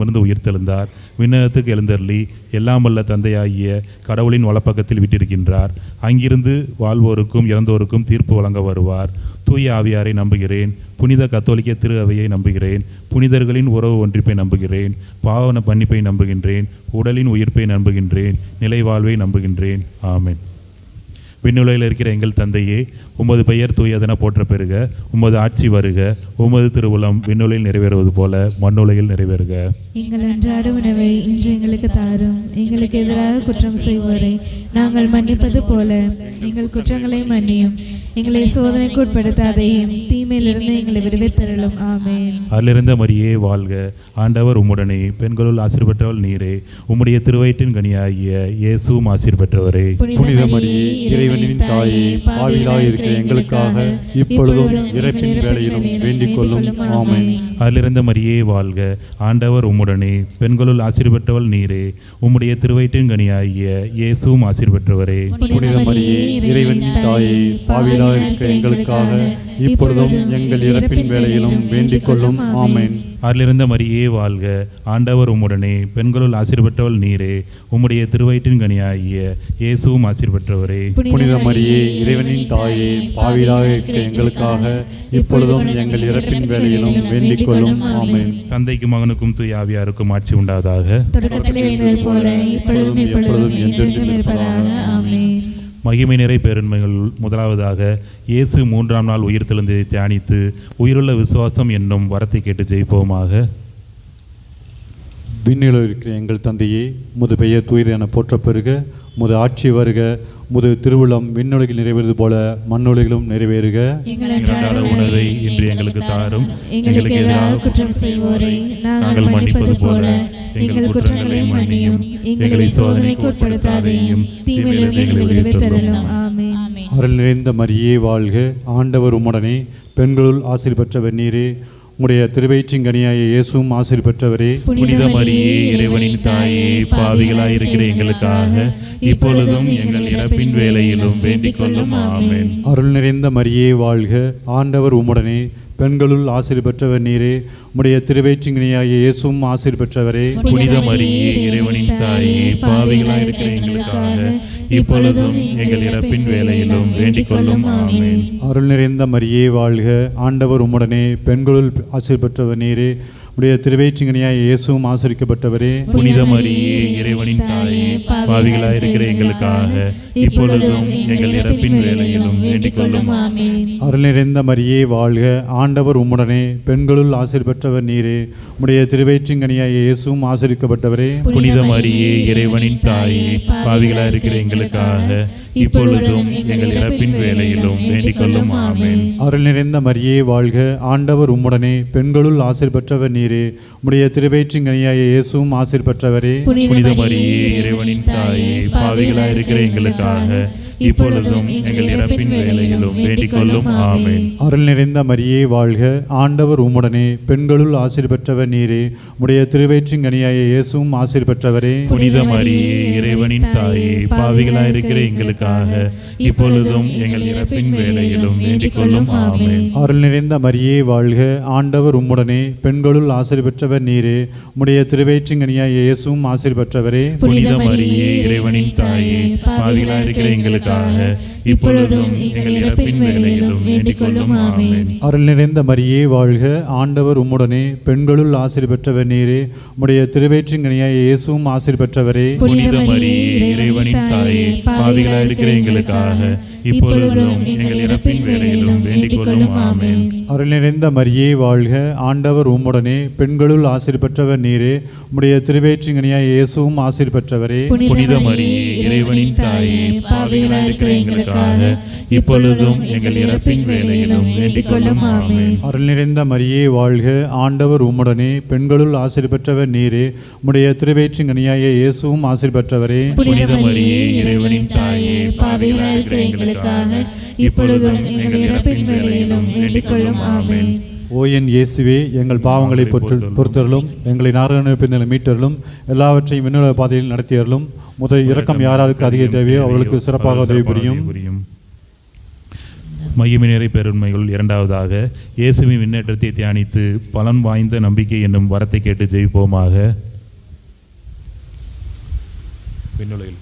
இருந்து உயிர்த்தெழுந்தார் விண்ணகத்துக்கு எழுந்தருளி எல்லாம் வல்ல தந்தையாகிய கடவுளின் வலப்பக்கத்தில் விட்டிருக்கின்றார். அங்கிருந்து வாழ்வோருக்கும் இறந்தோருக்கும் தீர்ப்பு வழங்க வருவார். தூய ஆவியாரை நம்புகிறேன். புனித கத்தோலிக்க திரு அவையை நம்புகிறேன். புனிதர்களின் உறவு ஒன்றிப்பை நம்புகிறேன். பாவன பன்னிப்பை நம்புகின்றேன். உடலின் உயிர்ப்பை நம்புகின்றேன். நிலைவாழ்வை நம்புகின்றேன். ஆமேன். விண்ணுலகில் இருக்கிற எங்கள் தந்தையே உமது பெயர் தூயதென போற்ற பெறுக. உமது ஆட்சி வருக. உமது திருவுளம் விண்ணுலகில் நிறைவேறுவது போல மண்ணுலகில் நிறைவேறுக. எங்கள் அன்றாட உணவை இன்று எங்களுக்கு தாரும். எங்களுக்கு எதிராக குற்றம் செய்வோரை நாங்கள் மன்னிப்பது போல எங்கள் குற்றங்களை மன்னியும். எங்களை சோதனைக்கு உட்படுத்தாதையும் தீமையிலிருந்து எங்களை விடுவித்தருளும் ஆமென். அதிலிருந்த மரியே வாழ்க. ஆண்டவர் உம்முடனே. பெண்களுள் ஆசீர் பெற்றவள் நீரே. உம்முடைய திருவயிற்றின் கனியாகிய இயேசுவும் ஆசீர் பெற்றவரே. புனித மரியே இறைவனின் தாயே பாவிலாய் இருக்கிற எங்களுக்காக இப்பொழுதும் இறப்பின் வேளையிலும் வேண்டிக் கொள்ளும் ஆமென். அதிலிருந்த மரியே வாழ்க. ஆண்டவர் உம்முடனே பெண்களுள் ஆசீர் பெற்றவள் நீரே. உம்முடைய திருவயிற்றின் கனியாகிய இயேசுவும் ஆசீர் பெற்றவரே புனித மரியே இறைவனின் தாயே பாவிலாய் இருக்கிற எங்களுக்காக இப்பொழுதும் எங்கள் இறப்பின் வேளையிலும் வேண்டிக் கொள்ளும் ஆமென். அதிலிருந்த மரியே வாழ்க. ஆண்டவர் உம்முடனே பெண்களுள் ஆசீர் பெற்றவள் நீரே. உம்முடைய திருவயிற்றின் கனியாகிய இயேசுவும் ஆசீர் பெற்றவரே புனித மரியே இறைவனின் தாயே பாவிலாய் இருக்கிற எங்களுக்காக இப்பொழுதும் எங்கள் இறப்பின் வேளையிலும் வேண்டிக் கொள்ளும். ஆமென். தந்தைக்கும் மகனுக்கும் தூய ஆவியாருக்கும் ஆட்சி உண்டாதாக. தொடக்கத்தில் இருந்தது போல இப்பொழுதும் எப்பொழுதும் என்றென்றும் இருப்பதாக ஆமென் மகிமை நிறை பேருண்மைகள் முதலாவதாக இயேசு மூன்றாம் நாள் உயிர்த்தெழுந்ததை தியானித்து உயிருள்ள விசுவாசம் என்னும் வரத்தை கேட்டு ஜெயிப்போமாக. விண்ணிலோ இருக்கிற எங்கள் தந்தையே முது பெயர் தூயது என போற்ற பெறுக முது ஆட்சி வருக முது திருவுளம் விண்ணுலகில் நிறைவேறுவது போல மண்ணுலகிலும் நிறைவேறுக. உணவை இன்று எங்களுக்கு தாரும். எங்களுக்கு எதிராக குற்றம் செய்வோரை நாங்கள் மன்னிப்பது போல எங்கள் குற்றங்களை மன்னியும். எங்களை சோதனைக்கு உட்படுத்தாதையும். தீமையிலிருந்து எங்களை விடுவித்தருளும் ஆமென். அருள் நிறைந்த மரியே வாழ்க. ஆண்டவர் உம்முடனே பெண்களுள் ஆசிர் பெற்றவர் நீரே உம்முடைய திருவயிற்றின் கனியாய இயேசுவும் ஆசிர் பெற்றவரே புனித மரியே இறைவனின் தாயே பாவிகளாய் இருக்கிற எங்களுக்காக இப்பொழுதும் எங்கள் இறப்பின் வேளையிலும் வேண்டிக் கொள்ளும் ஆமென். அருள் நிறைந்த மரியே வாழ்க. ஆண்டவர் உம்முடனே பெண்களுள் ஆசிர் பெற்றவர் நீரே. உம்முடைய திருவயிற்றின் கனியாய இயேசுவும் ஆசிர் பெற்றவரே. புனித மரியே இறைவனின் தாயே பாவிகளாய் இருக்கிற எங்களுக்காக இப்பொழுதும் எங்கள் இறப்பின் வேளையிலும் வேண்டிக் கொள்ளும் ஆமென். அருள் நிறைந்த மரியே வாழ்க. ஆண்டவர் உம்முடனே பெண்களுள் ஆசிர் பெற்றவர் நீரே உடைய திருவேற்றிங்கனியாய் இயேசுவும் ஆசிரிக்கப்பட்டவரே புனித மரியே இறைவனின் தாயே பாவிகளாய் இருக்கிற எங்களுக்காக இப்பொழுதும் எங்கள் இறப்பின் வேளையிலும் வேண்டிக் கொள்ளும் ஆமென். அருள் நிறைந்த மரியே வாழ்க. ஆண்டவர் உம்முடனே பெண்களுள் ஆசிர் பெற்றவர் நீரே உடைய திருவேற்றிங்கனியாய் இயேசுவும் ஆசிரிக்கப்பட்டவரே புனித மரியே இறைவனின் தாயே பாவிகளாய் இருக்கிற எங்களுக்காக இப்பொழுதும் எங்கள் இறப்பின் வேளையிலும் வேண்டிக் கொள்ளும் ஆமென். அருள் நிறைந்த மரியே வாழ்க ஆண்டவர் உம்முடனே. பெண்களுள் ஆசிர் பெற்றவர் நீரே. உடைய திருவேற்றிங்கனியாய் இயேசுவும் ஆசிர் பெற்றவரே. புனித மரியே இறைவனின் தாயே பாவிகளாய் இருக்கிற எங்களுக்காக. இப்பொழுதும் எங்கள் இறப்பின் வேளையிலும் வேண்டிக் கொள்ளும். ஆமென். அருள் நிறைந்த மரியே வாழ்க. ஆண்டவர் உம்முடனே பெண்களுள் ஆசிர் பெற்றவர் நீரே. உடைய திருவேற்றிங்கனியாய இயேசுவும் ஆசிர் பெற்றவரே. புனித மரியே இறைவனின் தாயே பாவிகளாய் இருக்கிற எங்களுக்காக இப்பொழுதும் எங்கள் இறப்பின் வேளையிலும் வேண்டிக் கொள்ளும். ஆமென். அருள் நிறைந்த மரியே வாழ்க. ஆண்டவர் உம்முடனே பெண்களுள் ஆசிர் பெற்றவர் நீரே. உடைய திருவேற்றிங்கனியாய இயேசுவும் ஆசிர் பெற்றவரே. புனித மரியே இறைவனின் தாயே பாவிகளாய் இருக்கிற எங்களுக்காக இப்பொழுதும் எங்கள் இறப்பின் வேளையிலும் வேண்டிக் கொள்ளும். ஆமென். அருள் நிறைந்த மரியே வாழ்க. ஆண்டவர் உம்முடனே பெண்களுள் ஆசிர் பெற்றவர் நீரே. உடைய திருவேற்றிங்கனியாய இயேசுவும் ஆசிர் பெற்றவரே. புனித மரியே இறைவனின் தாயே பாவிகளாய் இருக்கிற எங்களுக்காக இப்பொழுதும் எங்கள் இறப்பின் வேளையிலும் வேண்டிக் கொள்ளும் ஆமென். அருள் நிறைந்த மரியே வாழ்க. ஆண்டவர் உம்முடனே பெண்களுள் ஆசிர் பெற்றவர் நீரே. உடைய திருவேற்றிங்கனியாய இயேசுவும் ஆசிர் பெற்றவரே. புனித மரியே இறைவனின் தாயே பாவிகளாய் இருக்கிற எங்களுக்காக இப்பொழுதும் எங்கள் இறப்பின் வேளையிலும் வேண்டிக் கொள்ளும் ஆமென். அருள் நிறைந்த மரியே வாழ்க. ஆண்டவர் உம்முடனே பெண்களுள் ஆசிர் பெற்றவர் நீரே. உடைய திருவேற்றிங்கனியாய இயேசுவும் ஆசிர் பெற்றவரே. புனித மரியே இறைவனின் தாயே பாவிகளாய் இருக்கிற எங்களுக்காக இப்பொழுதும் எங்கள் இறப்பின் வேளையிலும் வேண்டிக் கொள்ளும் ஆமென். ஓ என் இயேசுவே எங்கள் பாவங்களை பொற்று பொறுத்தருளும். எங்களை நாராயணப்பின் மீட்டருளும். எல்லாவற்றையும் விண்ணுலக பாதையில் நடத்தியருளும். முதல் இரக்கம் யாராருக்கு அதிக தேவையோ அவர்களுக்கு சிறப்பாக உதவி புரியும். மையமினரை பெருண்மைகள். இரண்டாவதாக இயேசுவின் விண்ணேற்றத்தை தியானித்து பலன் வாய்ந்த நம்பிக்கை என்னும் வரத்தை கேட்டு ஜெயிப்போமாக. விண்ணுலையில்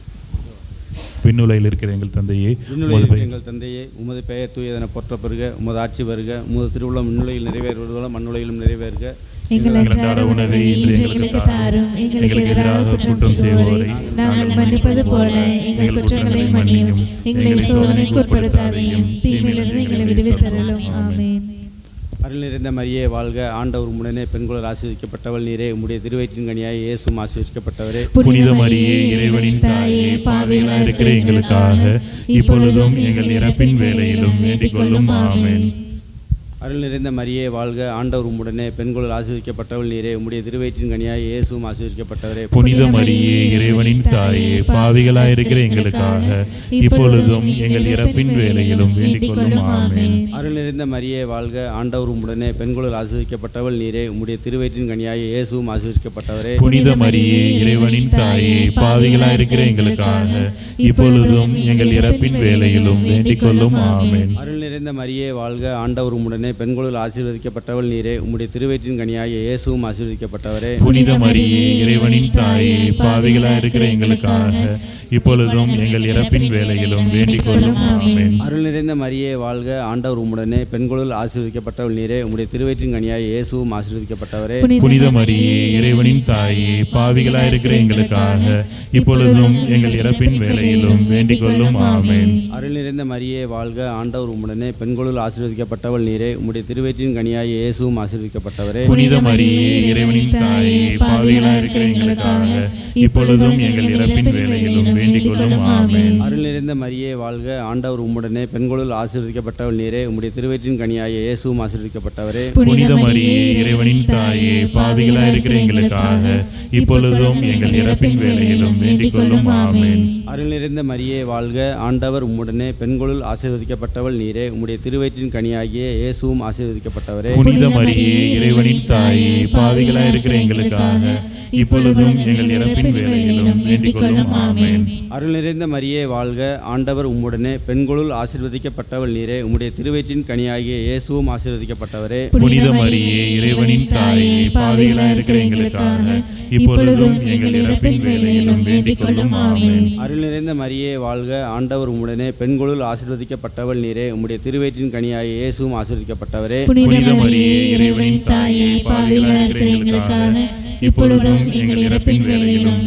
விண்ணுலையில் இருக்கிற எங்கள் தந்தையே எங்கள் தந்தையே உமது பெயர் தூயதென போற்ற பெறுக உமது ஆட்சி வருக உமது திருவுளம் விண்ணுலகில் நிறைவேறுவது போல மண்ணுலகிலும் நிறைவேறுக. எங்கள் அன்றாட உணவை இன்று எங்களுக்கு தாரும். எங்களுக்கு எதிராக குற்றம் செய்வோரை நாங்கள் மன்னிப்பது போல எங்கள் குற்றங்களை மன்னியும். எங்களை சோதனைக்கு உட்படுத்தாதையும். தீமையிலிருந்து எங்களை விடுவித்தரலும் அருள் நிறைந்த மரியே வாழ்க ஆண்டவர் உடனே பெண்குளர் ஆசீர்வதிக்கப்பட்டவள். நீரே உம்முடைய திருவயிற்றின் கனியாய் இயேசும் ஆசீர்வதிக்கப்பட்டவரே. புனித மரியே இறைவனின் தாயே பாவிகளாய் இருக்கிற எங்களுக்காக இப்பொழுதும் எங்கள் இறப்பின் வேளையிலும் வேண்டிக் கொள்ளும். ஆமென். அருள் நிறைந்த மரியே வாழ்க ஆண்டவர் உம்முடனே பெண்குளர் ஆசீர்வதிக்கப்பட்டவள். நீரே உம்முடைய திருவயிற்றின் கனியாய் இயேசும் ஆசீர்வதிக்கப்பட்டவரே. புனித மரியே இறைவனின் தாயே பாவிகளாய் இருக்கிற எங்களுக்காக இப்பொழுதும் எங்கள் இறப்பின் வேளையிலும் வேண்டிக் கொள்ளும் ஆமென். அருள் நிறைந்த மரியே வாழ்க. ஆண்டவர் உம்முடனே பெண்குளர் ஆசீர்வதிக்கப்பட்டவள் நீரே உம்முடைய திருவயிற்றின் கனியாய் இயேசும் ஆசீர்வதிக்கப்பட்டவரே. புனித மரியே இறைவனின் தாயே பாவிகளாய் இருக்கிற எங்களுக்காக இப்பொழுதும் எங்கள் இறப்பின் வேளையிலும் வேண்டிக் கொள்ளும் ஆமென். அருள் நிறைந்த மரியே வாழ்க. ஆண்டவர் உம்முடனே பெண்களுள் ஆசீர்வதிக்கப்பட்டவள் நீரே உம்முடைய திருவயிற்றின் கனியாகிய இயேசுவும் ஆசீர்வதிக்கப்பட்டவரே. புனித மரியே இறைவனின் தாயே பாவிகளாய் இருக்கிற எங்களுக்காக இப்பொழுதும் எங்கள் இறப்பின் வேளையிலும் வேண்டிக் கொள்ளும் ஆமென். அருள் நிறைந்த மரியே வாழ்க. ஆண்டவர் உம்முடனே பெண்களுள் ஆசீர்வதிக்கப்பட்டவள் நீரே உம்முடைய திருவயிற்றின் கனியாகிய இயேசுவும் ஆசீர்வதிக்கப்பட்டவரே. புனித மரியே இறைவனின் தாயே பாவிகளாய் இருக்கிற எங்களுக்காக இப்பொழுதும் எங்கள் இறப்பின் வேளையிலும் வேண்டிக் கொள்ளும் ஆமென். அருள் நிறைந்த மரியே வாழ்க ஆண்டவர் உம்முடனே பெண்களுள் ஆசீர்வதிக்கப்பட்டவள் நீரே உம்முடைய திருவயிற்றின் கனியாகிய இயேசுவும் ஆசீர்வதிக்கப்பட்டவரே. புனித மரியே இறைவனின் தாயே பாவிகளாய் இருக்கிற எங்களுக்காக இப்பொழுதும் எங்கள் இறப்பின் வேளையிலும் வேண்டிக் கொள்ளும். ஆமென். அருள் நிறைந்த மரியே வாழ்க. ஆண்டவர் உம்முடனே பெண்களுள் ஆசீர்வதிக்கப்பட்டவள் நீரே. உம்முடைய திருவயிற்றின் கனியாகிய இயேசுவும் ஆசீர்வதிக்கப்பட்டவரே. புனித மரியே இறைவனின் தாயே பாவிகளாய் இருக்கிற எங்களுக்காக இப்பொழுதும் எங்கள் இறப்பின் வேளையிலும் வேண்டிக் கொள்ளும். ஆமென். அருள் நிறைந்த மரியே வாழ்க. ஆண்டவர் உம்முடனே பெண்களுள் ஆசீர்வதிக்கப்பட்டவள் நீரே. உம்முடைய திருவயிற்றின் கனியாகிய இயேசுவும் ஆசீர்வதிக்கப்பட்டவரே. புனித மரியே இறைவனின் தாயே பாவிகளாய் இருக்கிற எங்களுக்காக இப்பொழுதும் எங்கள் இறப்பின் வேளையிலும் ஆமென். அருள் நிறைந்த மரியே வாழ்க. ஆண்டவர் உம்முடனே பெண்களுள் ஆசீர்வதிக்கப்பட்டவள் நீரே. உம்முடைய திருவயிற்றின் கனியாகிய இயேசுவும் ஆசீர்வதிக்கப்பட்டவரே. புனித மரியே இறைவனின் தாயே பாவிகளாய் இருக்கிற எங்களுக்காக இப்பொழுதும் எங்கள் இறப்பின் வேளையிலும் வேண்டிக் கொள்ளும் ஆமென். அருள் நிறைந்த மரியே வாழ்க. ஆண்டவர் உம்முடனே பெண்களுள் ஆசீர்வதிக்கப்பட்டவள் நீரே. உம்முடைய திருவயிற்றின் கனியாகிய இயேசுவும் ஆசீர்வதிக்கப்பட்டவரே. புனித மரியே இறைவனின் தாயே பாவிகளாய் இருக்கிற எங்களுக்காக இப்பொழுதும் எங்கள் இறப்பின் வேளையிலும்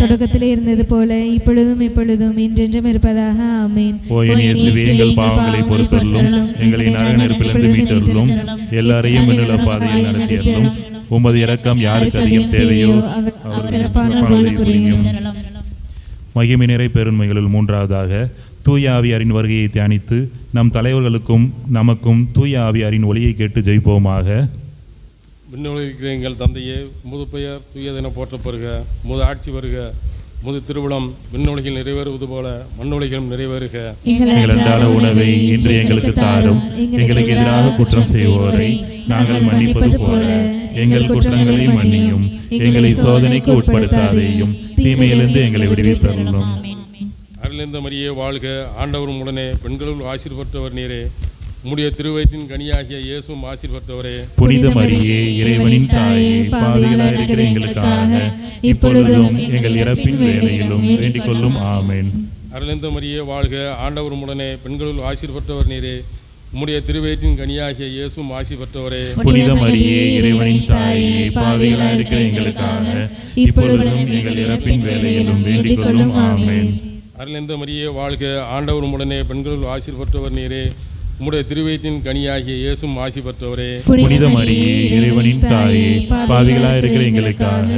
தொடக்கத்திலே இருந்தது போல இப்பொழுதும் இப்பொழுதும் என்றென்றும் இருப்பதாக. ஆமென். ஓ என் இயேசுவே எங்கள் பாவங்களை பொறுத்தருளும். எங்களை நரக நெருப்பிலிருந்து மீட்டருளும். எல்லாரையும் விண்ணுல பாதையில் நடத்தியருளும். உமது இரக்கம் யாருக்கு அதிகம் தேவையோ மகிமை நிறை பெருண்மைகளுள் மூன்றாவதாக தூய ஆவியாரின் வருகையை தியானித்து நம் தலைவர்களுக்கும் நமக்கும் தூய ஆவியாரின் ஒளியை கேட்டு ஜெயிப்போமாக. விண்ணுலகில் இருக்கிற எங்கள் தந்தையே முது பெயர் தூயதென போற்றப்பெறுக முது ஆட்சி வருக முது திருவிழம் விண்ணுலகில் நிறைவேறுவது போல மண்ணுலகிலும் நிறைவேறுக. எங்கள் அன்றாட உணவை இன்று எங்களுக்கு தாரும் எங்களுக்கு எதிராக குற்றம் செய்வோரை நாங்கள் மன்னிப்பது போல. எங்கள் குற்றங்களை மன்னியும். எங்களை சோதனைக்கு உட்படுத்தாதேயும். தீமையிலிருந்து எங்களை விடுவித்தருளும். அருளிந்த மரியே வாழ்க. ஆண்டவரும் உடனே பெண்களுள் ஆசீர்வற்றவர் நீரே. உம்முடைய திருவயிற்றின் கனியாகிய இயேசுவும் ஆசீர்வற்றவரே புனித மரியே இறைவனின் தாயே பாவிகளாய் இருக்கிற எங்களுக்காக இப்பொழுதும் எங்கள் இறப்பின் வேளையிலும் வேண்டிக் கொள்ளும். ஆமென். அருளிந்த மரியே வாழ்க ஆண்டவரும் உடனே பெண்களுள் ஆசீர்வற்றவர் நீரே. உம்முடைய திருவயிற்றின் கனியாகிய இயேசுவும் ஆசீர்வற்றவரே புனித மரியே இறைவனின் தாயே பாவிகளாய் இருக்கிற எங்களுக்காக இப்பொழுதும் எங்கள் இறப்பின் வேளையிலும் வேண்டிக் கொள்ளும். ஆமென். அருளிந்த மரியே வாழ்க ஆண்டவரும் உடனே பெண்களுள் ஆசீர்வற்றவர் நீரே. உம்முடைய திருவயிற்றின் கனியாகிய இயேசுவும் ஆசீர்வற்றவரே புனித மரியே இறைவனின் தாயே பாவிகளாய் இருக்கிற எங்களுக்காக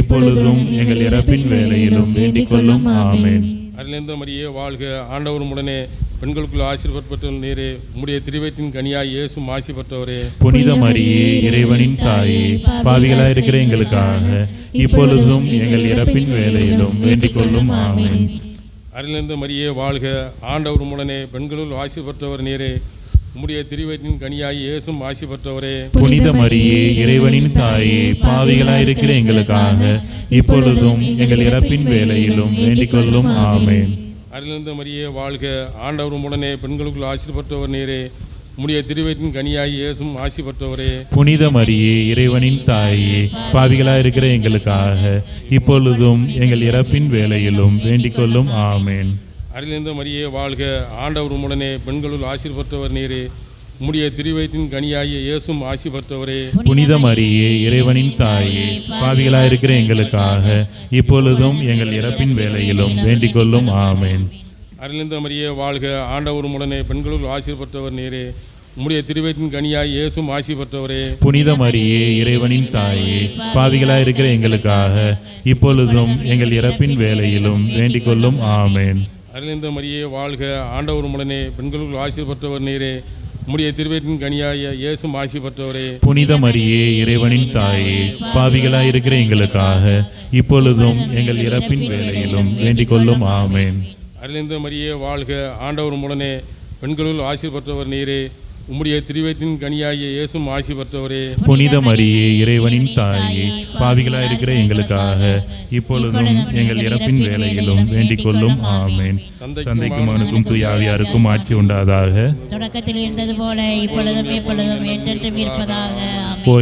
இப்பொழுதும் எங்கள் இறப்பின் வேளையிலும் வேண்டிக் கொள்ளும். ஆமென். அருளிந்த மரியே வாழ்க ஆண்டவரும் உடனே பெண்களுக்குள் ஆசீர்வற்பட்ட நீரே உம்முடைய திருவயிற்றின் கனியாய் இயேசுவும் ஆசீர்வற்றவரே புனித மரியே இறைவனின் தாயே பாவிகளாய் இருக்கிற எங்களுக்காக இப்பொழுதும் எங்கள் இறப்பின் வேளையிலும் வேண்டிக் கொள்ளும். ஆமென். அருளிந்த மரியே வாழ்க. ஆண்டவரும் உடனே பெண்களுள் ஆசீர்வற்றவர் நீரே. உம்முடைய திருவயிற்றின் கனியாய் இயேசுவும் ஆசீர்வற்றவரே புனித மரியே இறைவனின் தாயே பாவிகளாய் இருக்கிற எங்களுக்காக இப்பொழுதும் எங்கள் இறப்பின் வேளையிலும் வேண்டிக் கொள்ளும். ஆமென். அருளிருந்த மரியே வாழ்க. ஆண்டவர் உடனே பெண்களுக்குள் ஆசீர் பெற்றவர் நீரே. உம்முடைய திருவயிற்றின் கனியாகி இயேசும் ஆசி பெற்றவரே. புனித மரியே இறைவனின் தாயே பாவிகளாக இருக்கிற எங்களுக்காக இப்பொழுதும் எங்கள் இறப்பின் வேளையிலும் வேண்டிக் கொள்ளும். ஆமேன். அருளிருந்த மரியே வாழ்க. ஆண்டவர் உடனே பெண்களுள் ஆசீர் பெற்றவர் நீரே. உம்முடைய திருவயிற்றின் கனியாகிய இயேசும் ஆசி பெற்றவரே. புனித மரியே இறைவனின் தாயே பாவிகளாக இருக்கிற எங்களுக்காக இப்பொழுதும் எங்கள் இறப்பின் வேளையிலும் வேண்டிக் கொள்ளும். ஆமேன். அருளிருந்த மரியே வாழ்க. ஆண்டவர் உடனே பெண்களுள் ஆசீர் பெற்றவர் நீரே. உம்முடைய திருவயிற்றின் கனியாகி இயேசும் ஆசி பெற்றவரே. புனித மரியே இறைவனின் தாயே பாவிகளாக இருக்கிற எங்களுக்காக இப்பொழுதும் எங்கள் இறப்பின் வேளையிலும் வேண்டிக் கொள்ளும் ஆமேன். அருளிருந்த மரியே வாழ்க ஆண்டவர் உடனே பெண்களுள் ஆசீர் பெற்றவர் நீரே. உம்முடைய திருவயிற்றின் கனியாகிய இயேசும் ஆசி பெற்றவரே. புனித மரியே இறைவனின் தாயே பாவிகளாக இருக்கிற எங்களுக்காக இப்பொழுதும் எங்கள் இறப்பின் வேளையிலும் வேண்டிக் கொள்ளும் ஆமேன். அருளிருந்த மரியே வாழ்க ஆண்டவர் உடனே பெண்களுள் ஆசீர் பெற்றவர் நீரே. உம்முடைய திருவயிற்றின் கனியாகிய இயேசும் ஆசி பெற்றவரே. புனித மரியே இறைவனின் தாயே பாவிகளாக இருக்கிற எங்களுக்காக இப்பொழுதும் எங்கள் இறப்பின் வேளையிலும் வேண்டிக் கொள்ளும் ஆமேன். தந்தைக்கும் மகனுக்கும் தூய ஆவியாருக்கும் ஆட்சி உண்டாதாக. தொடக்கத்தில் இருந்தது போல இப்பொழுதும் எப்பொழுதும் என்றென்றும் இருப்பதாக.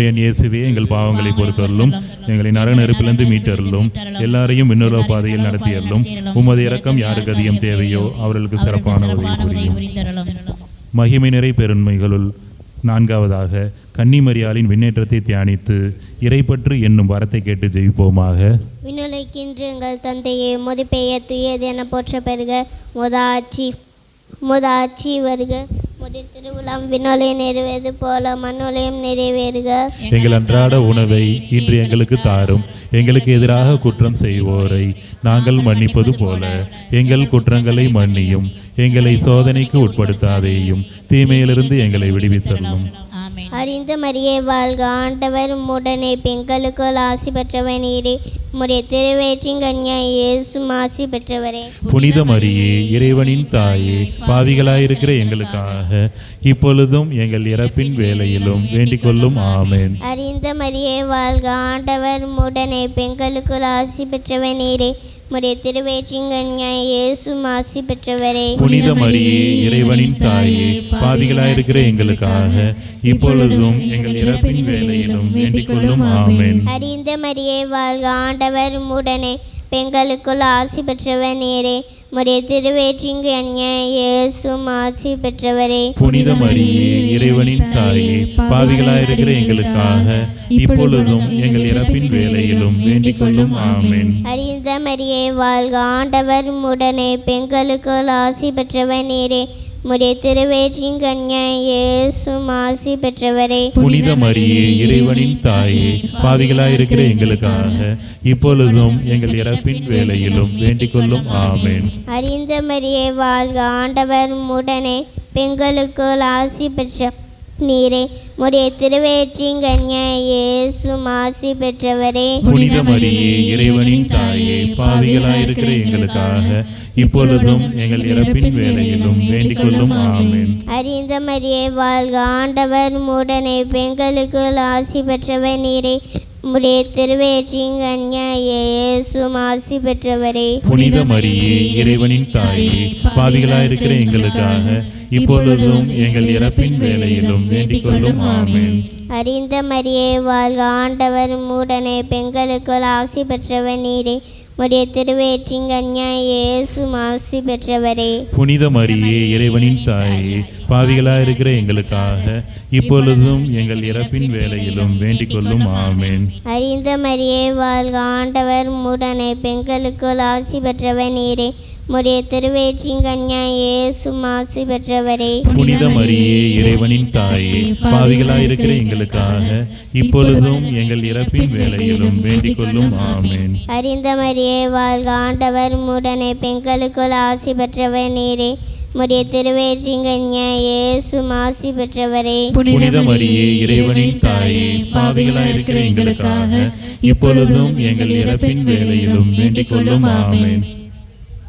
என் இயேசுவே எங்கள் பாவங்களை பொறுத்தருளும். எங்களை நர நெருப்பிலிருந்து மீட்டருளும். எல்லாரையும் விண்ணுலக பாதையில் நடத்தியருளும். உமது இரக்கம் யாருக்கு அதிகம் தேவையோ அவர்களுக்கு சிறப்பான உதவி புரியும். மகிமை நிறை பெருண்மைகளுள். நான்காவதாக கன்னிமரியாளின் விண்ணேற்றத்தை தியானித்து இறைப்பற்று என்னும் வரத்தை கேட்டு ஜெயிப்போமாக. விண்ணுலகின்ற எங்கள் தந்தையே முது பெயர் துயது என போற்ற பெறுக முத ஆட்சி முத ஆட்சி வருக. முது திருவிழாம் விண்ணுலை நிறைவேறு போல மண்ணுலையும் நிறைவேறுக. எங்கள் அன்றாட உணவை இன்று எங்களுக்கு தாரும். எங்களுக்கு எதிராக குற்றம் செய்வோரை நாங்கள் மன்னிப்பது போல. எங்கள் குற்றங்களை மன்னியும். எங்களை சோதனைக்கு உட்படுத்தாதேயும். தீமையிலிருந்து எங்களை விடுவித்தள்ளும் ஆமென். அறிந்த மரியே வாழ்க ஆண்டவர். உடனே பெண்களுக்குள் ஆசி பெற்றவர் நீரே. உம்முடைய திருவேற்றின் கன்யா இயேசும் ஆசி பெற்றவரே. புனித மரியே இறைவனின் தாயே பாவிகளாயிருக்கிற எங்களுக்காக இப்பொழுதும் எங்கள் இறப்பின் வேளையிலும் வேண்டிக் கொள்ளும் ஆமேன். அறிந்த மரியே வாழ்க ஆண்டவர். உடனே பெண்களுக்குள் ஆசி பெற்றவர் நீரே. உம்முடைய திருவேற்றின் கன்யா இயேசும் ஆசி பெற்றவரே. புனித மரியே இறைவனின் தாயே பாவிகளாயிருக்கிற எங்களுக்காக இப்பொழுதும் எங்கள் இறப்பின் வேளையிலும் வேண்டிக் கொள்ளும் ஆமேன். அறிந்த மரியே வாழ்க ஆண்டவர் உடனே பெண்களுக்குள் ஆசி பெற்றவர் நீரே. உடைய திருவேற்றிங்கு இயேசும் ஆசி பெற்றவரே. புனித மரியே இறைவனின் தாயே பாவிகளாயிருக்கிற எங்களுக்காக இப்பொழுதும் எங்கள் இறப்பின் வேளையிலும் வேண்டிக் கொள்ளும் ஆமேன். அறிந்த மரியே வாழ்க ஆண்டவர் உடனே பெண்களுக்குள் ஆசி பெற்றவர் நீரே உடைய திருவேற்றிங்கு அந்நிய இயேசும் ஆசி பெற்றவரே. புனித மரியே இறைவனின் தாயே பாவிகளாயிருக்கிற எங்களுக்காக இப்பொழுதும் எங்கள் இறப்பின் வேளையிலும் வேண்டிக் கொள்ளும் ஆமேன். அறிந்த மரியே வாழ்க ஆண்டவர் உடனே பெண்களுக்குள் ஆசி பெற்ற நீரே உடைய திருவேற்றிங்கன்ய இயேசும் ஆசி பெற்றவரே. புனித மரியே இறைவனின் தாயே பாவிகளாயிருக்கிற எங்களுக்காக இப்பொழுதும் எங்கள் இறப்பின் வேளையிலும் வேண்டிக் கொள்ளும் ஆமேன். அறிந்த மரியே வாழ்க ஆண்டவர் உடனே பெண்களுக்குள் ஆசி பெற்றவர் நீரே. உடைய திருவேற்றிங்கன்ய இயேசும் ஆசி பெற்றவரே. புனித மரியே இறைவனின் தாயே பாவிகளாயிருக்கிற எங்களுக்காக இப்பொழுதும் எங்கள் இறப்பின் வேளையிலும் வேண்டிக் கொள்ளும் ஆமேன். அறிந்த மரியே வாழ்க ஆண்டவர் உடனே பெண்களுக்குள் ஆசி பெற்றவர் நீரே. உடைய திருவேற்றிங்கன்ய இயேசும் ஆசி பெற்றவரே. புனித மரியே இறைவனின் தாயே பாவிகளாயிருக்கிற எங்களுக்காக இப்பொழுதும் எங்கள் இறப்பின் வேளையிலும் வேண்டிக் கொள்ளும் ஆமேன். அறிந்த மரியே வாழ்க ஆண்டவர் உடனே பெண்களுக்குள் ஆசி பெற்றவர் நீரே. உடைய திருவேற்றிங்கன்யா இயேசும் ஆசி பெற்றவரே. புனித மரியே இறைவனின் தாயே பாவிகளாயிருக்கிற எங்களுக்காக இப்பொழுதும் எங்கள் இறப்பின் வேளையிலும் வேண்டிக் கொள்ளும் ஆமேன். அறிந்த மரியே வாழ்க ஆண்டவர் உடனே பெண்களுக்குள் ஆசி பெற்றவர் நீரே. உடைய திருவேற்றிங்கன்யா இயேசும் ஆசி பெற்றவரே. புனித மரியே இறைவனின் தாயே பாவிகளாயிருக்கிற எங்களுக்காக இப்பொழுதும் எங்கள் இறப்பின் வேளையிலும் வேண்டிக் கொள்ளும் ஆமேன்.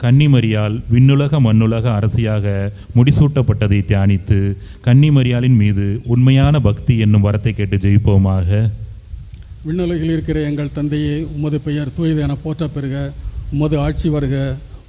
கன்னிமரியால் விண்ணுலக மண்ணுலக அரசியாக முடிசூட்டப்பட்டதை தியானித்து கன்னிமரியாளின் மீது உண்மையான பக்தி என்னும் வரத்தை கேட்டு ஜெயிப்போமாக. விண்ணுலகில் இருக்கிற எங்கள் தந்தையே உமது பெயர் தூயது என போற்றப் பெறுக. உமது ஆட்சி வருக.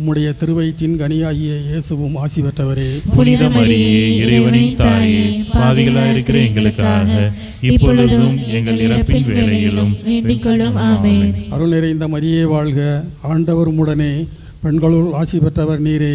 உம்முடைய திருவயிற்றின் கனியாகிய இயேசுவும் ஆசி பெற்றவரே. புனித மரியே இறைவனின் தாயே பாவிகளாயிருக்கிற எங்களுக்காக இப்பொழுதும் எங்கள் இறப்பின் ஆமென். அருள் நிறைந்த மரியே வாழ்க. ஆண்டவர் உம்முடனே பெண்களுள் ஆசி பெற்றவர் நீரே.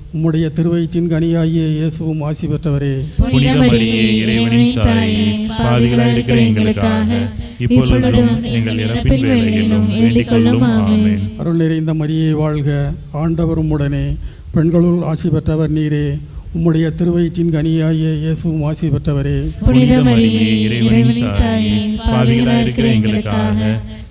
உம்முடைய திருவயிற்றின் கனியாகிய இயேசுவும் ஆசி பெற்றவரே. புனித மரியே இறைவனின் தாயே பாவிகளாயிருக்கிற எங்களுக்காக இப்பொழுதும் எங்கள் இறப்பின் வேளையிலும் வேண்டிக் கொள்ளும். ஆமென். அருள் நிறைந்த மரியே வாழ்க ஆண்டவர் உம்முடனே. பெண்களுள் ஆசி பெற்றவர் நீரே. உம்முடைய திருவயிற்றின் கனியாகிய இயேசுவும் ஆசி பெற்றவரே. புனித மரியே இறைவனின் தாயே பாவிகளாயிருக்கிற எங்களுக்காக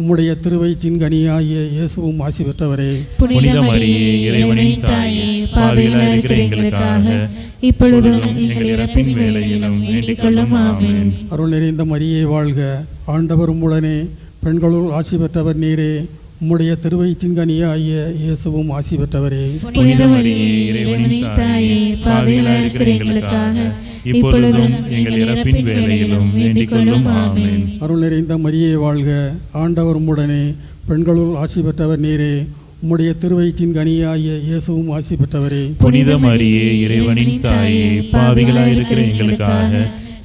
உம்முடைய திருவயிற்றின் கனியாகிய இயேசுவும் ஆசி பெற்றவரே. புனித மரியே இறைவனின் தாயே பாவிகளாயிருக்கிற எங்களுக்காக இப்பொழுதும் எங்கள் இறப்பின் வேளையிலும் வேண்டிக் கொள்ளும் ஆமென். அருள் நிறைந்த மரியே வாழ்க. ஆண்டவர் உம்முடனே பெண்களுள் ஆசி பெற்றவர் நீரே. உம்முடைய திருவயிற்றின் கனியாகிய இயேசுவும் ஆசி பெற்றவரே. அருள் நிறைந்த மரியே வாழ்க. ஆண்டவர் உம்முடனே பெண்களுள் ஆசி பெற்றவர் நீரே. உம்முடைய திருவயிற்றின் கனியாகிய இயேசுவும் ஆசி பெற்றவரே. புனித மரியே இறைவனின் தாயே பாவிகளாயிருக்கிற எங்களுக்காக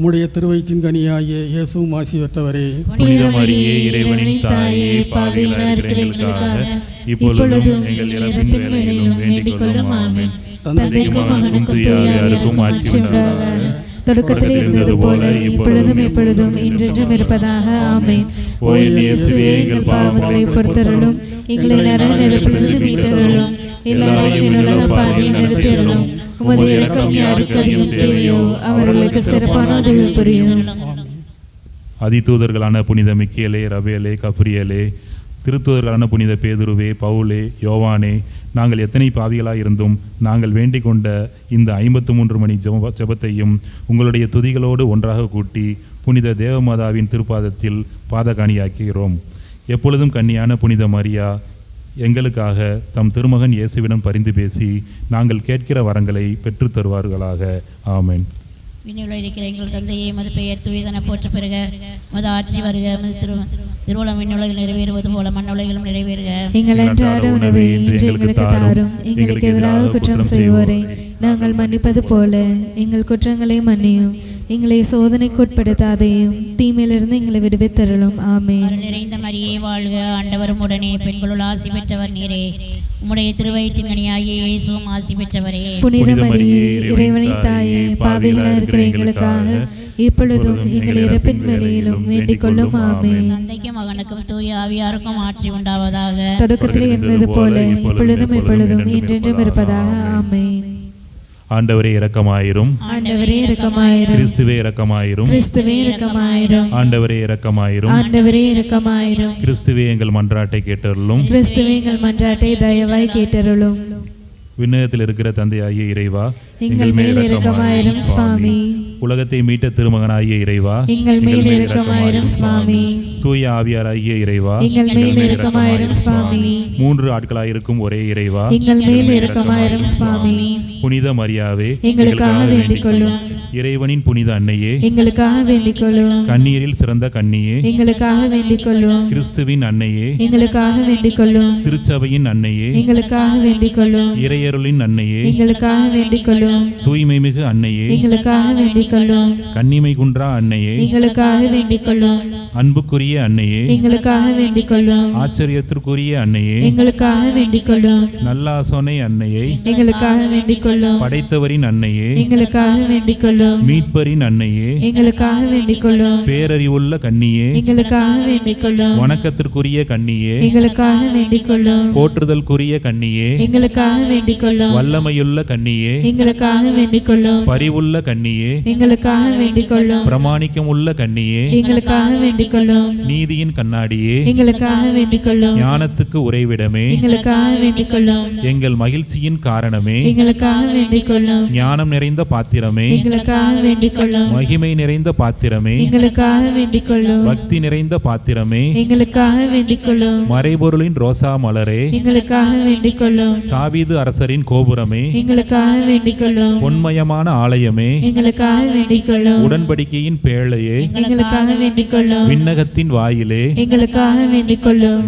உம்முடைய திருவயிற்றின் கனியாகிய இயேசுவும் ஆசி பெற்றவரே புனித மரியே இறைவனின் தாயே எங்களுக்காக இப்பொழுதும் எங்கள் இறப்பின் வேளையிலும் வேண்டிக் கொள்ளும் ஆமென். தந்தைக்கும் மகனுக்கும் தூயாருக்கும் ஆட்சி உண்டாவதாக தொடக்கத்தில் இருந்தது போல இப்பொழுதும் எப்பொழுதும் என்றென்றும் இருப்பதாக ஆமென். ஓ என் இயேசுவே எங்கள் பாவங்களை பொறுத்தருளும். எங்களை நரக நெருப்பிலிருந்து மீட்டருளும். எல்லாரையும் பாதையில் நடத்தியருளும். உமது இரக்கம் யாருக்கு அதிகம் தேவையோ அவர்களுக்கு சிறப்பான உதவி புரியும் அதிதூதர்களான புனித மிக்கேலே ரபேலே கப்ரியலே திருத்தூதர்களான புனித பேதுருவே பவுலே யோவானே நாங்கள் எத்தனை பாவிகளாக இருந்தும் நாங்கள் வேண்டிக் கொண்ட இந்த ஐம்பத்து மூன்று மணி ஜெப ஜெபத்தையும் உங்களுடைய துதிகளோடு ஒன்றாக கூட்டி புனித தேவமாதாவின் திருப்பாதத்தில் பாதகாணியாக்குகிறோம். எப்பொழுதும் கன்னியான புனித மரியா எங்களுக்காக தம் திருமகன் இயேசுவிடம் பரிந்து பேசி நாங்கள் கேட்கிற வரங்களை பெற்றுத் தருவார்களாக. ஆமென். விண்ணுள்ள இருக்கிற எங்கள் தந்தையே மது பெயர் தூயதன போற்ற பெறுக. மது ஆட்சி வருக மது திரு திருவுளம் விண்ணுலகில் நிறைவேறுவது போல மண்ணுலகிலும் நிறைவேறுக. எங்கள் அன்றாட உணவை இன்று எங்களுக்கு தாரும். எங்களுக்கு எதிராக குற்றம் செய்வோரை. நாங்கள் மன்னிப்பது போல எங்கள் குற்றங்களை மன்னியும். எங்களை சோதனைக்குட்படுத்தாதையும் தீமையிலிருந்து எங்களை விடுவித்தருளும். ஆமென். அருள் நிறைந்த மரியே வாழ்க. ஆண்டவரும் உடனே பெண்களுள் ஆசி பெற்றவர் நீரே. உம்முடைய திருவயிற்றின் கனியாகிய இயேசுவும் ஆசி பெற்றவரே. புனித மரியே இறைவனின் தாயே பாவிகளாக இருக்கிற எங்களுக்காக இப்பொழுதும் எங்கள் இறப்பின் வேலையிலும் வேண்டிக் கொள்ளும். ஆமென். தந்தைக்கும் மகனுக்கும் தூய ஆவியாருக்கும் ஆட்சி உண்டாவதாக. தொடக்கத்தில் இருந்தது போல இப்பொழுதும் எப்பொழுதும் என்றென்றும் இருப்பதாக. ஆமென். ஆண்டவரே இரக்கமாயிரும். ஆண்டவரே இரக்கமாயிரும். கிறிஸ்துவே இரக்கமாயிரும். கிறிஸ்துவே இரக்கமாயிரும். ஆண்டவரே இரக்கமாயிரும். ஆண்டவரே இரக்கமாயிரும். கிறிஸ்துவே எங்கள் மன்றாட்டை கேட்டருளும். கிறிஸ்துவே எங்கள் மன்றாட்டை தயவாய் கேட்டருளும். விண்ணகத்தில் இருக்கிற தந்தையாகிய இறைவா எங்கள் மேல் இரக்கமாயிரும் சுவாமி. உலகத்தை மீட்ட திருமகனாகிய இறைவா எங்கள் மேல் இரக்கமாயிரும் சுவாமி. தூய ஆவியாராகிய இறைவா எங்கள் மேல் இரக்கமாயிரும் சுவாமி. மூன்று ஆட்களாயிருக்கும் ஒரே இறைவா எங்கள் மேல் இரக்கமாயிரும் சுவாமி. புனித மரியாவே எங்களுக்காக வேண்டிக் கொள்ளும். இறைவனின் புனித அன்னையே எங்களுக்காக வேண்டிக் கொள்ளும். கண்ணீரில் சிறந்த கன்னியே எங்களுக்காக வேண்டிக் கொள்ளும். கிறிஸ்துவின் அன்னையே எங்களுக்காக வேண்டிக் கொள்ளும். திருச்சபையின் அன்னையே எங்களுக்காக வேண்டிக் கொள்ளும். இறையருளின் அன்னையே எங்களுக்காக வேண்டிக் கொள்ளும். தூய்மை மிகு அன்னையே எங்களுக்காக வேண்டிக் கொள்ளும் கன்னிமை குன்றா அன்னையே எங்களுக்காக வேண்டிக் கொள்ளும் அன்புக்குரிய அன்னையே எங்களுக்காக வேண்டிக் கொள்ளும் ஆச்சரியத்திற்குரிய அன்னையே எங்களுக்காக வேண்டிக் கொள்ளும் நல்லாசோனை அன்னையை எங்களுக்காக வேண்டிக் கொள்ளும் படைத்தவரின் அன்னையே எங்களுக்காக வேண்டிக் கொள்ளும் மீட்பரின் அன்னையே எங்களுக்காக வேண்டிக் கொள்ளும் பேரறிவுள்ள கன்னியே எங்களுக்காக வேண்டிக் கொள்ளும் வணக்கத்திற்குரிய கன்னியே எங்களுக்காக வேண்டிக் கொள்ளும் போற்றுதல்குரிய கன்னியே எங்களுக்காக வேண்டிக் கொள்ளும் வல்லமையுள்ள கன்னியே எங்களுக்காக வேண்டிக் கொள்ளும் பரிவுள்ள கன்னியே எங்களுக்காக வேண்டிக் கொள்ளும் பிரமாணிக்கமுள்ள கன்னியே எங்களுக்காக வேண்டிக் கொள்ளும் நீதியின் கண்ணாடியே எங்களுக்காக வேண்டிக் கொள்ளும் ஞானத்துக்கு உறைவிடமே எங்களுக்காக வேண்டிக் கொள்ளும் எங்கள் மகிழ்ச்சியின் காரணமே எங்களுக்காக வேண்டிக் கொள்ளும் ஞானம் நிறைந்த பாத்திரமே எங்களுக்காக வேண்டிக் கொள்ளும் மகிமை நிறைந்த பாத்திரமே எங்களுக்காக வேண்டிக் கொள்ளும் பக்தி நிறைந்த பாத்திரமே எங்களுக்காக வேண்டிக் கொள்ளும் மறைபொருளின் ரோசா மலரே எங்களுக்காக வேண்டிக் கொள்ளும் தாவீது அரசரின் கோபுரமே எங்களுக்காக வேண்டிக் கொள்ளும் பொன்மயமான ஆலயமே எங்களுக்காக வேண்டிக் கொள்ளும் உடன்படிக்கையின் பேழையே எங்களுக்காக வேண்டிக் கொள்ளும் விண்ணகத்தின் வாயிலே எங்களுக்காக வேண்டிக் கொள்ளும்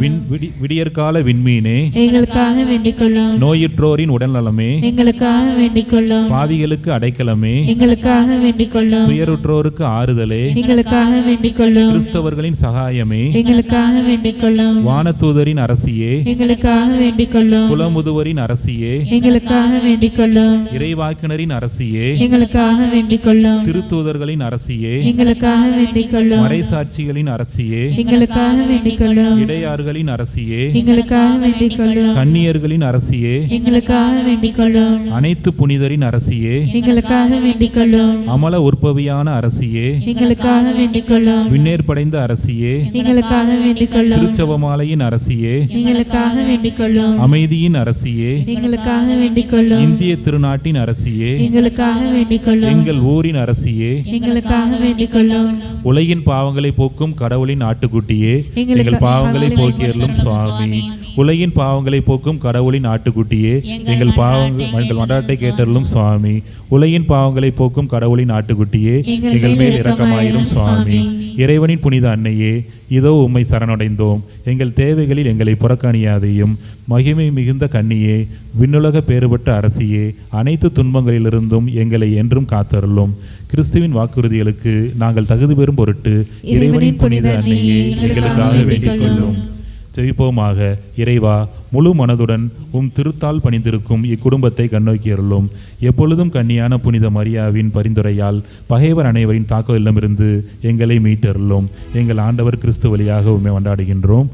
விடியற்கால விண்மீனே எங்களுக்காக வேண்டிக் கொள்ளும் நோயுற்றோரின் உடல்நலமே எங்களுக்காக வேண்டிக் கொள்ளும் பாவிகளுக்கு அடைக்கலமே எங்களுக்காக வேண்டிக் கொள்ளும் துயருற்றோருக்கு ஆறுதலே எங்களுக்காக வேண்டிக் கொள்ளும் கிறிஸ்தவர்களின் சகாயமே எங்களுக்காக வேண்டிக் கொள்ளும் வானதூதரின் அரசியே எங்களுக்காக வேண்டிக் கொள்ளும் குலமுதுவரின் அரசியே எங்களுக்காக வேண்டிக் கொள்ளும் இறைவாக்கினரின் அரசியே எங்களுக்காக வேண்டிக் கொள்ளும் திருத்தூதர்களின் அரசியே எங்களுக்காக வேண்டிக் கொள்ளும் மறைசாட்சிகளின் அரசியே எங்களுக்காக வேண்டிக் கொள்ளும் இடையாறுகளின் அரசியே எங்களுக்காக வேண்டிக் கொள்ளும் கன்னியர்களின் அரசியே எங்களுக்காக வேண்டிக் கொள்ளும் அனைத்து புனிதரின் அரசியே எங்களுக்காக வேண்டிக் கொள்ளும் அமல உற்பவியான அரசியே எங்களுக்காக வேண்டிக் கொள்ளும் விண்ணேர் படைந்த அரசியே எங்களுக்காக வேண்டிக் கொள்ளும் திருச்சவமாலையின் அரசியே எங்களுக்காக வேண்டிக் கொள்ளும் அமைதியின் அரசியே எங்களுக்காக வேண்டிக் கொள்ளும் இந்திய திருநாட்டின் அரசியே எங்களுக்காக வேண்டிக் கொள்ளும் எங்கள் ஊரின் அரசியே எங்களுக்காக வேண்டிக் கொள்ளும் உலகின் பாவங்களை போக்கும் கடவுளின் ஆட்டுக்குட்டியே எங்கள் பாவங்களை போக்கியருளும் சுவாமி. உலகின் பாவங்களை போக்கும் கடவுளின் ஆட்டுக்குட்டியே எங்கள் பாவங்கள் எங்கள் மன்றாட்டை கேட்டருளும் சுவாமி. உலகின் பாவங்களை போக்கும் கடவுளின் ஆட்டுக்குட்டியே எங்கள் மேல் இரக்கமாயிரும் சுவாமி. இறைவனின் புனித அன்னையே இதோ உம்மை சரணடைந்தோம். எங்கள் தேவைகளில் எங்களை புறக்கணியாதையும் மகிமை மிகுந்த கன்னியே விண்ணுலக பேறுபட்ட அரசியே அனைத்து துன்பங்களிலிருந்தும் எங்களை என்றும் காத்தருளும். கிறிஸ்துவின் வாக்குறுதிகளுக்கு நாங்கள் தகுதி பெறும் பொருட்டு இறைவனின் புனித அன்னையே எங்களுக்காக வேண்டிக் கொள்ளும். ஜெபிப்போமாக இறைவா முழு மனதுடன் உம் திருத்தால் பணிந்திருக்கும் இக்குடும்பத்தை கண்ணோக்கியருளும். எப்பொழுதும் கன்னியான புனித மரியாவின் பரிந்துரையால் பகைவர் அனைவரின் தாக்குதலிடமிருந்து எங்களை மீட்டருளும். எங்கள் ஆண்டவர் கிறிஸ்து வழியாக உண்மை கொண்டாடுகின்றோம்.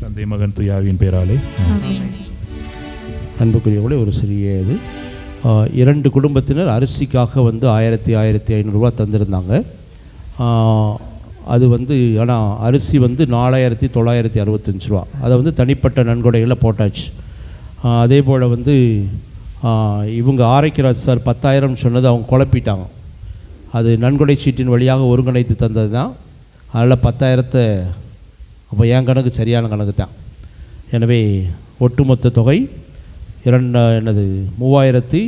தந்தை மகன் துயாவின் பேராலே. ஆமென். அன்புக்குரியவங்களே ஒரு சிறிய இது. இரண்டு குடும்பத்தினர் அரிசிக்காக வந்து ஆயிரத்தி ஆயிரத்தி ஐநூறுரூவா தந்திருந்தாங்க. அது வந்து ஆனால் அரிசி வந்து நாலாயிரத்தி தொள்ளாயிரத்தி அறுபத்தஞ்சு ரூபா. அதை வந்து தனிப்பட்ட நன்கொடைகளில் போட்டாச்சு. அதே போல் வந்து இவங்க ஆரோக்கியராஜ் சார் பத்தாயிரம் சொன்னது அவங்க குழப்பிட்டாங்க. அது நன்கொடை சீட்டின் வழியாக ஒருங்கிணைத்து தந்தது தான். அதில் பத்தாயிரத்தை அப்போ என் கணக்கு சரியான கணக்கு தான். எனவே ஒட்டுமொத்த தொகை இரண்டு என்னது மூவாயிரத்தி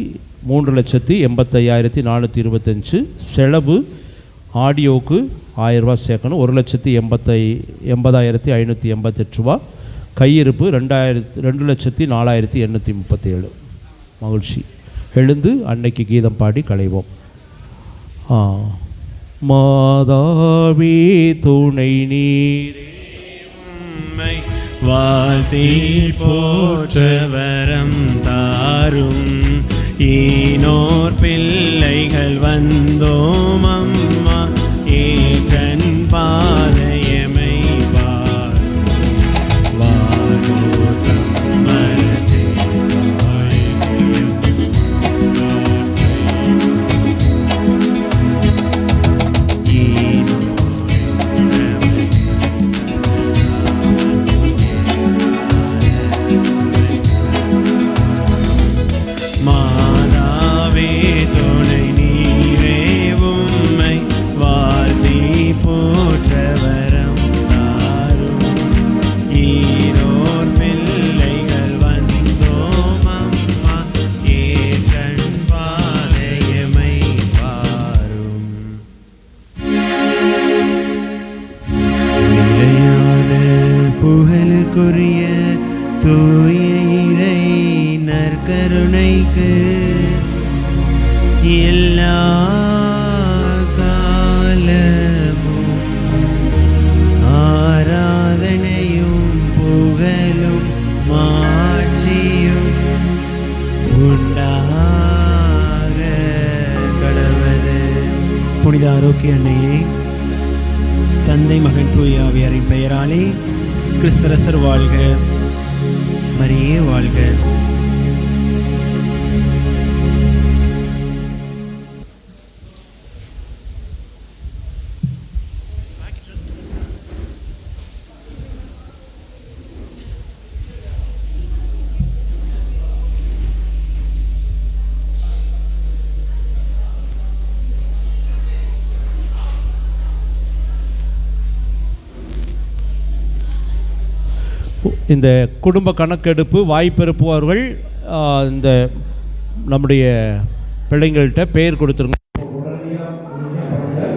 மூன்று லட்சத்தி எண்பத்தையாயிரத்தி நானூற்றி இருபத்தஞ்சு. செலவு ஆடியோவுக்கு ஆயிரரூபா சேர்க்கணும். ஒரு லட்சத்தி எண்பத்தை எண்பதாயிரத்தி ஐநூற்றி எண்பத்தெட்டு ரூபா. கையிருப்பு ரெண்டாயிரத்தி ரெண்டு லட்சத்தி நாலாயிரத்தி எண்ணூற்றி முப்பத்தேழு. மகிழ்ச்சி. எழுந்து அன்னைக்கு கீதம் பாடி களைவோம். மாதாவி துணை நீரே உம்மை வாழ்த்தி போற்றவரம் தாரும். ஈனோர் பிள்ளைகள் வந்தோம் அம்மா. ஏற்றன் பாதையமை புனித ஆரோக்கிய அன்னையே தந்தை மகன் தூய ஆவியாரின் பெயராலே கிறிஸ்தரசர் வாழ்க மரியே வாழ்க. இந்த குடும்ப கணக்கெடுப்பு வாய்ப்பெறுப்பவர்கள் இந்த நம்முடைய பிள்ளைங்கள்கிட்ட பெயர் கொடுத்துருங்க.